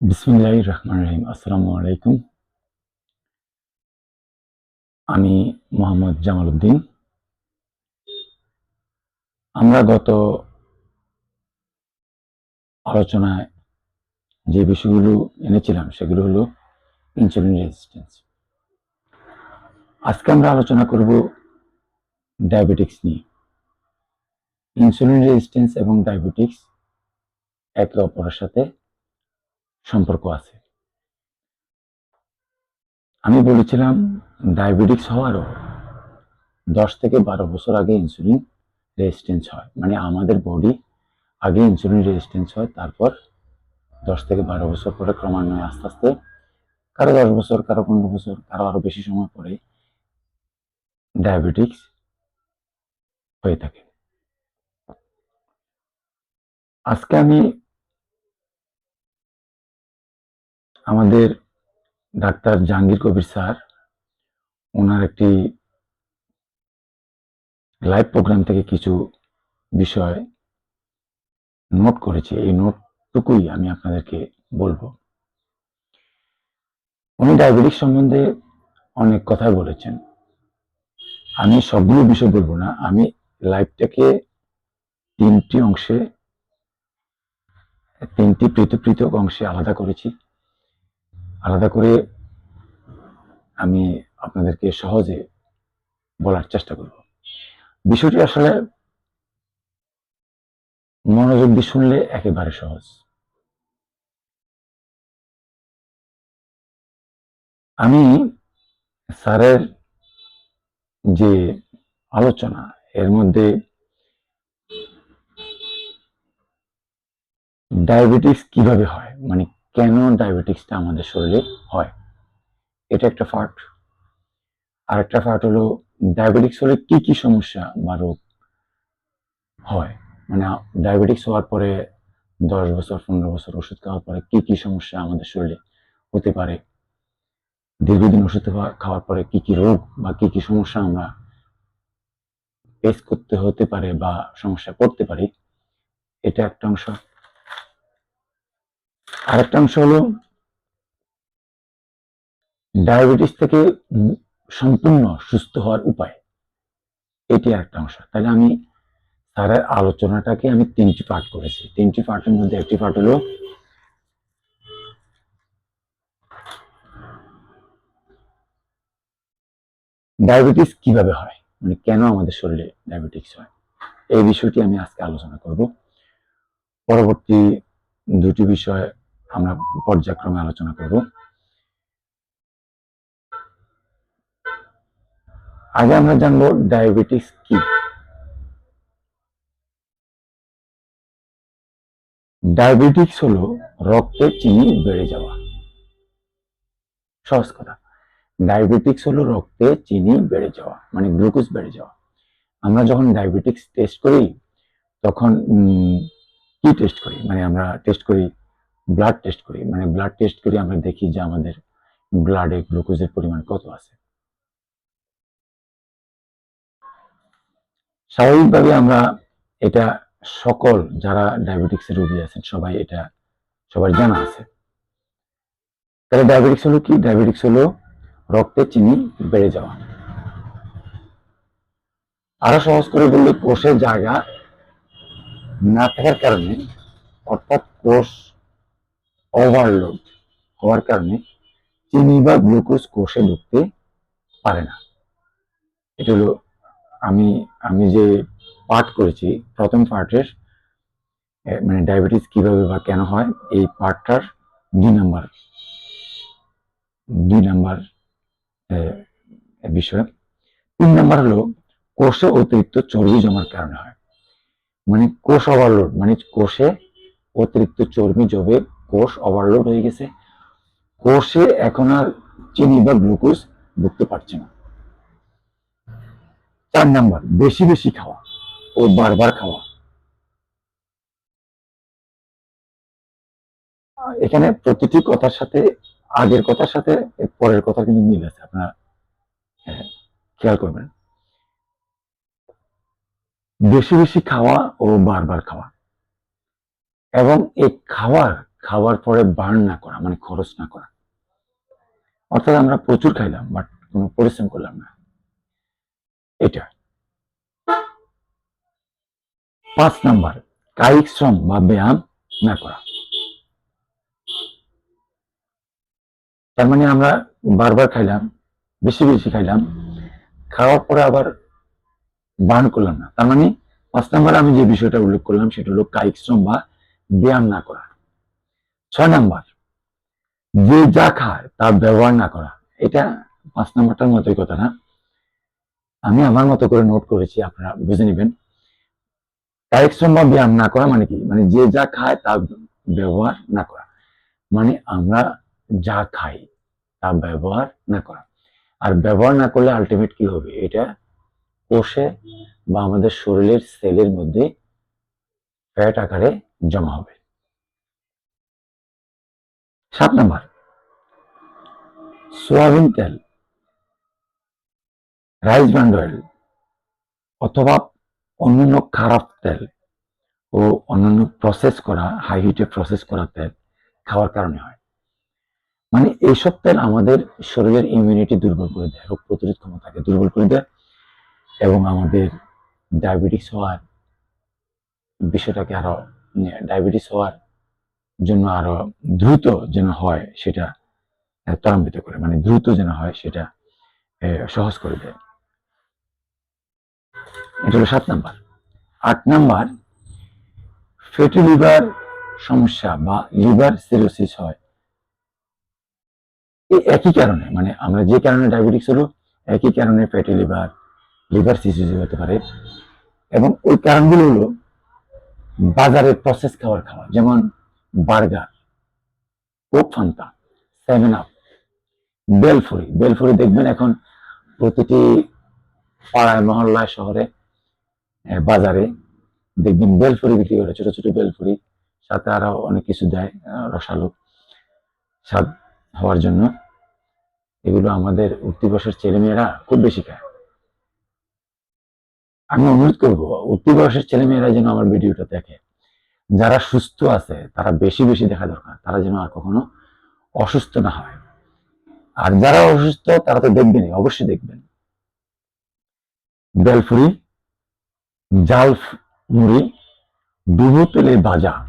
বিসমিল্লাহ রহমান রহিম। আসসালামু আলাইকুম। আমি মোহাম্মদ জামাল উদ্দিন। আমরা গত আলোচনায় যে বিষয়গুলো এনেছিলাম সেগুলো হলো ইনসুলিন রেজিস্ট্যান্স আজকে আমরা আলোচনা করব ডায়াবেটিক্স নিয়ে। ইনসুলিন রেজিস্ট্যান্স এবং ডায়াবেটিক্স একে অপরের সাথে সম্পর্ক আছে। আমি বলেছিলাম, ডায়াবেটিক্স হওয়ারও দশ থেকে বারো বছর আগে ইনসুলিন রেজিস্ট্যান্স হয়। মানে আমাদের বডি আগে ইনসুলিন রেজিস্ট্যান্স হয়, তারপর দশ থেকে বারো বছর পরে ক্রমান্বয়ে আস্তে আস্তে, কারও দশ বছর, কারও পনেরো বছর, কারও আরও বেশি সময় পরে ডায়াবেটিক্স হয়ে থাকে। আজকে আমি আমাদের ডাক্তার জাহাঙ্গীর কবির স্যার, ওনার একটি লাইভ প্রোগ্রাম থেকে কিছু বিষয় নোট করেছি। এই নোটটুকুই আমি আপনাদেরকে বলব। উনি ডায়াবেটিস সম্বন্ধে অনেক কথাই বলেছেন। আমি সবগুলো বিষয় বলব না, আমি লাইভটাকে তিনটি অংশে, তিনটি পৃথক পৃথক অংশে আলাদা করেছি। আলাদা করে আমি আপনাদেরকে সহজে বলার চেষ্টা করব। বিষয়টি আসলে মনোযোগ দিয়ে শুনলে একেবারে সহজ। আমি স্যারের যে আলোচনা, এর মধ্যে ডায়াবেটিস কীভাবে হয় মানে কেন ডায়াবেটিক্সটা আমাদের শরীরে হয়? এটা একটা ফার্ট। আর একটা ফার্ট হলো ডায়াবেটিক্স হলে কি কি সমস্যা বা রোগ হয়? মানে ডায়াবেটিক্স হওয়ার পরে দশ বছর, পনেরো বছর ওষুধ খাওয়ার পরে কি কি সমস্যা আমাদের শরীরে হতে পারে? দীর্ঘদিন ওষুধ খাওয়ার পরে কি কি রোগ বা কি কি সমস্যা আমরা ফেস করতে হতে পারে বা সমস্যা করতে পারি? এটা একটা অংশ। আরেকটা অংশ হলো ডায়াবেটিস থেকে সম্পূর্ণ সুস্থ হওয়ার উপায়। এটি একটা অংশ। তাহলে আমি স্যারের আলোচনাটাকে আমি তিনটি পার্ট করেছি। তিনটি পার্টের মধ্যে একটি পার্ট হলো ডায়াবেটিস কীভাবে হয়? মানে কেন আমাদের শরীরে ডায়াবেটিস হয়? এই বিষয়টি আমি আজকে আলোচনা করব। পরবর্তী দুটি বিষয় আমরা পর্যায়ক্রমে আলোচনা করব। আগে আমরা জানব ডায়াবেটিস কি। ডায়াবেটিক্স হলো রক্তে চিনি বেড়ে যাওয়া। সহজ কথা। ডায়াবেটিক্স হলো রক্তে চিনি বেড়ে যাওয়া মানে গ্লুকোজ বেড়ে যাওয়া। আমরা যখন ডায়াবেটিক্স টেস্ট করি, তখন কি টেস্ট করি? মানে আমরা টেস্ট করি ব্লাড টেস্ট করি। মানে ব্লাড টেস্ট করি আমরা দেখি যে আমাদের ব্লাডে গ্লুকোজের পরিমাণ কত আছে। স্বাভাবিকভাবে আমরা এটা সকল যারা ডায়াবেটিক্সের রোগী আছেন, সবাই এটা সবার জানা আছে। তাহলে ডায়াবেটিক্স হলো কি? ডায়াবেটিক্স হলো রক্তে চিনি বেড়ে যাওয়া। আরও সহজ করে বললে কোষের জায়গা না থাকার কারণে অর্থাৎ কোষ ওভারলোড হওয়ার কারণে চিনি বা গ্লুকোজ কোষে ঢুকতে পারে না। এটা হলো আমি আমি যে পাঠ করেছি, প্রথম পার্টের মানে ডায়াবেটিস কীভাবে বা কেন হয়, এই পার্টটার দুই নাম্বার দুই নাম্বার বিষয়। তিন নাম্বার হলো কোষে অতিরিক্ত চর্বি জমার কারণে হয়। মানে কোষ ওভারলোড মানে কোষে অতিরিক্ত চর্বি জমে কোষ ওভারলোড হয়ে গেছে। কোষে এখন আর চিনি বা গ্লুকোজ ঢুকতে পারছে না। চার নাম্বার, বেশি বেশি খাওয়া ও বারবার খাওয়া। এখানে প্রতিটি কথার সাথে, আগের কথার সাথে পরের কথা কিন্তু মিল আছে, আপনারা খেয়াল করবেন। বেশি বেশি খাওয়া ও বারবার খাওয়া। এবং এই খাওয়ার খাওয়ার পরে বার্ন না করা মানে খরচ না করা। অর্থাৎ আমরা প্রচুর খাইলাম বাট কোনো পরিশ্রম করলাম না। এটা। পাঁচ নাম্বার, কায়িক শ্রম বা ব্যায়াম না করা। তার মানে আমরা বারবার খাইলাম, বেশি বেশি খাইলাম, খাওয়ার পরে আবার বার্ন করলাম না। তার মানে পাঁচ নাম্বার আমি যে বিষয়টা উল্লেখ করলাম, সেটা হলো কায়িক শ্রম বা ব্যায়াম না করা। ছয় নাম্বার, যে যা খায় তা ব্যবহার না করা। এটা পাঁচ নাম্বারটার মতোই কথা না? আমি আমার মতো করে নোট করেছি, আপনারা বুঝে নেবেন। কায়িক শ্রম বা ব্যায়াম না করা মানে কি? মানে যে যা খায় তা ব্যবহার না করা। মানে আমরা যা খাই তা ব্যবহার না করা। আর ব্যবহার না করলে আলটিমেট কি হবে? এটা কোষে বা আমাদের শরীরের সেলের মধ্যে ফ্যাট আকারে জমা হবে। সাত নাম্বার। সোয়াবিন তেল, রাইস ব্র্যান্ড অয়েল অথবা অন্যান্য খারাপ তেল ও অন্যান্য প্রসেস করা হাই হিটে প্রসেস করা তেল খাওয়ার কারণে হয়। মানে এইসব তেল আমাদের শরীরের ইমিউনিটি দুর্বল করে দেয়, রোগ প্রতিরোধ ক্ষমতাকে দুর্বল করে দেয় এবং আমাদের ডায়াবেটিস হওয়ার বিষয়টাকে আরও ডায়াবেটিস হওয়ার জন্য আরও দ্রুত যেন হয় সেটা ত্বরান্বিত করে মানে দ্রুত যেন হয় সেটা সহজ করে দেয়। এটা হলো সাত নাম্বার। আট নাম্বার ফ্যাটি লিভার সমস্যা বা লিভার সিরোসিস হয়। এই একই কারণে মানে আমরা যে কারণে ডায়াবেটিস হলো, একই কারণে ফ্যাটি লিভার লিভার সিরোসিস হতে পারে। এবং ওই কারণগুলো হলো বাজারে প্রসেস খাবার খাওয়া, যেমন burger, Coke Fanta, seven up, bhelpuri. বেলফুরি দেখবেন এখন প্রতিটি পাড়ায়, মহল্লায়, শহরে বাজারে দেখবেন বেলফুরি বিক্রি করে, ছোট ছোট বেলফুরি। সাথে আরও অনেক কিছু দেয় রসালো স্বাদ হওয়ার জন্য। এগুলো আমাদের উঠতি বয়সের ছেলেমেয়েরা খুব বেশি খায়। আমি অনুরোধ করব, উঠতি বয়সের ছেলেমেয়েরা যেন আমার ভিডিওটা দেখে। যারা সুস্থ আছে, তারা বেশি বেশি দেখা দরকার। তারা যেন আর কখনো অসুস্থ না হয়। আর যারা অসুস্থ, তারা তো দেখবেনই, অবশ্যই দেখবেন। বেলফুরি জাল ফ- মুড়ি ডুবো তেলে ভাজা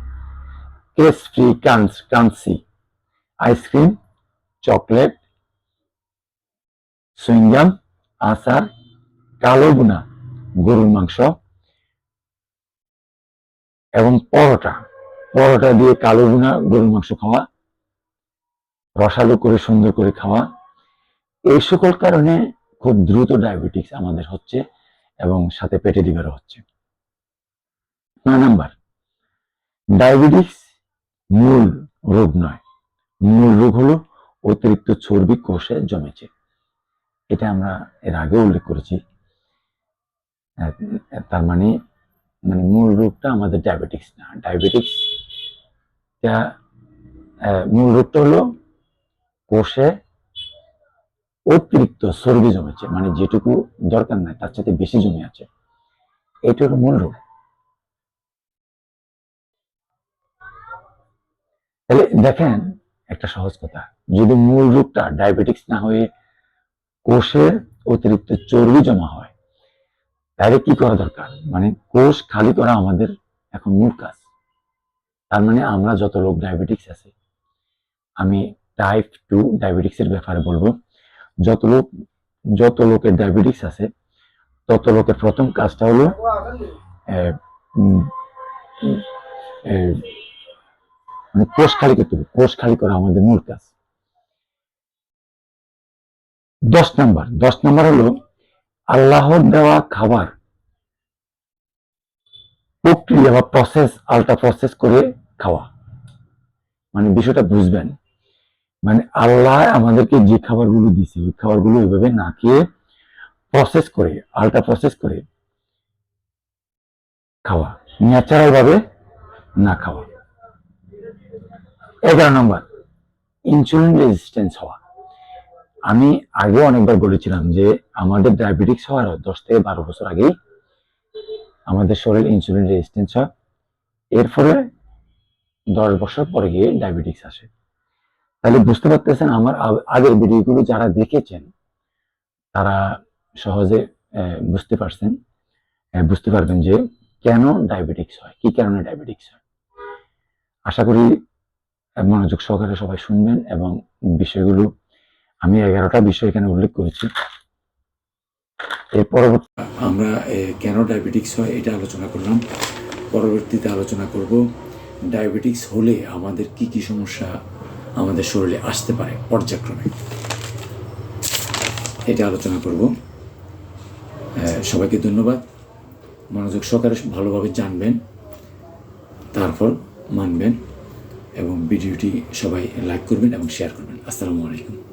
কেস free crunchy ice cream, chocolate, chewing gum, আচার, কালো বুনা গরুর মাংস এবং পরোটা। পরোটা দিয়ে কালো বুনা গরুর মাংস খাওয়া, রসালো করে, সুন্দর করে খাওয়া। এই সকল কারণে খুব দ্রুত ডায়াবেটিস আমাদের হচ্ছে এবং সাথে পেটে লিভারও হচ্ছে। নয় নাম্বার। ডায়াবেটিস মূল রোগ নয়। মূল রোগ হলো অতিরিক্ত চর্বি কোষে জমেছে। এটা আমরা এর আগে উল্লেখ করেছি। তার মানে মানে মূল রোগটা আমাদের ডায়াবেটিক্স না। ডায়াবেটিক্স মূল রোগটা হলো কোষে অতিরিক্ত চর্বি জমেছে। মানে যেটুকু দরকার নাই, তার সাথে বেশি জমে আছে। এটা হলো মূল রোগ। তাহলে দেখেন, একটা সহজ কথা। যদি মূল রোগটা ডায়াবেটিক্স না হয়ে কোষের অতিরিক্ত চর্বি জমা হয় তাহলে কি করা দরকার? মানে কোষ খালি করা আমাদের এখন মূল কাজ। তার মানে আমরা যত লোক ডায়াবেটিক্স আছে, আমি টাইপ টু ডায়াবেটিক্স এর ব্যাপারে বলব, যত লোক, যত লোকের ডায়াবেটিক্স আছে, তত লোকের প্রথম কাজটা হলো মানে কোষ খালি করতে হবে, কোষ খালি করা আমাদের মূল কাজ। দশ নাম্বার দশ নাম্বার হলো আল্লাহর দেওয়া খাবার। প্রক্রিয়া বা প্রসেস আলট্রা প্রসেস করে খাওয়া। মানে বিষয়টা বুঝবেন। মানে আল্লাহ আমাদেরকে যে খাবারগুলো দিছে ওই খাবারগুলো ওইভাবে না খেয়ে প্রসেস করে আলটা প্রসেস করে খাওয়া। ন্যাচারাল ভাবে না খাওয়া। এগারো নম্বর ইনসুলিন রেজিস্ট্যান্স হওয়া। আমি আগে অনেকবার বলেছিলাম যে আমাদের ডায়াবেটিক্স হওয়ার দশ থেকে বারো বছর আগেই আমাদের শরীর ইনসুলিন রেজিস্ট্যান্স হয়। এর ফলে দশ বছর পরে গিয়ে ডায়াবেটিক্স আসে। তাহলে বুঝতে পারতেছেন আমার আগের ভিডিওগুলো যারা দেখেছেন, তারা সহজে বুঝতে পারছেন বুঝতে পারবেন যে কেন ডায়াবেটিক্স হয়, কি কারণে ডায়াবেটিক্স হয়। আশা করি মনোযোগ সহকারে সবাই শুনবেন এবং বিষয়গুলো আমি এগারোটা বিষয় এখানে উল্লেখ করেছি। এর পরবর্তী আমরা কেন ডায়াবেটিক্স হয় এটা আলোচনা করলাম। পরবর্তীতে আলোচনা করব, ডায়াবেটিক্স হলে আমাদের কি কি সমস্যা আমাদের শরীরে আসতে পারে পর্যায়ক্রমে। এটা আলোচনা করব। সবাইকে ধন্যবাদ। মনোযোগ সহকারে ভালোভাবে জানবেন, তারপর মানবেন এবং ভিডিওটি সবাই লাইক করবেন এবং শেয়ার করবেন। আসসালামু আলাইকুম।